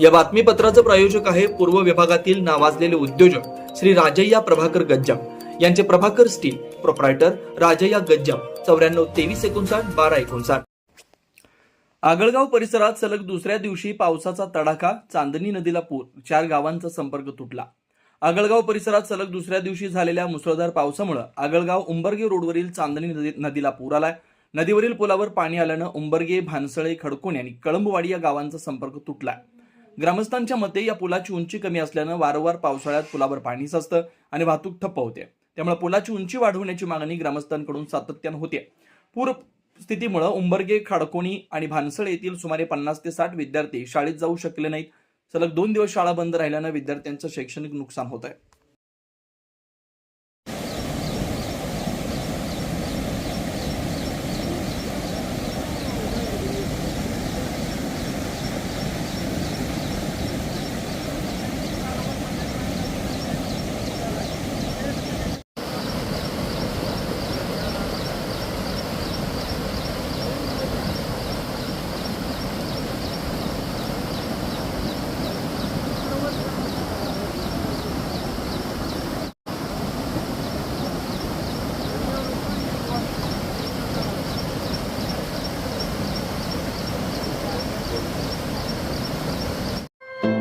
या बातमीपत्राचं प्रायोजक आहे पूर्व विभागातील नावाजलेले उद्योजक श्री राजय्या प्रभाकर गज्जाम. यांचे प्रभाकर स्टील प्रोप्रायटर राजय्या गज्जाम. चौऱ्याण्णव तेवीस एकोणसाठ बारा एकोणसाठ. आगळगाव परिसरात सलग दुसऱ्या दिवशी पावसाचा तडाखा चांदणी नदीला पूर चार गावांचा संपर्क तुटला. आगळगाव परिसरात सलग दुसऱ्या दिवशी झालेल्या मुसळधार पावसामुळे आगळगाव उंबरगे रोडवरील चांदणी नदी नदीला पूर आलाय. नदीवरील पुलावर पाणी आल्यानं उंबरगे भानसळे खडकोणे आणि कळंबवाडी या गावांचा संपर्क तुटलाय. ग्रामस्थांच्या मते या पुलाची उंची कमी असल्यानं वारंवार पावसाळ्यात पुलावर पाणी साचतं आणि वाहतूक ठप्प होते. त्यामुळे पुलाची उंची वाढवण्याची मागणी ग्रामस्थांकडून सातत्यानं होते. पूर स्थितीमुळे उंबरगे खाडकोणी आणि भानसळ येथील सुमारे पन्नास ते साठ विद्यार्थी शाळेत जाऊ शकले नाहीत. सलग दोन दिवस शाळा बंद राहिल्यानं विद्यार्थ्यांचं शैक्षणिक नुकसान होत आहे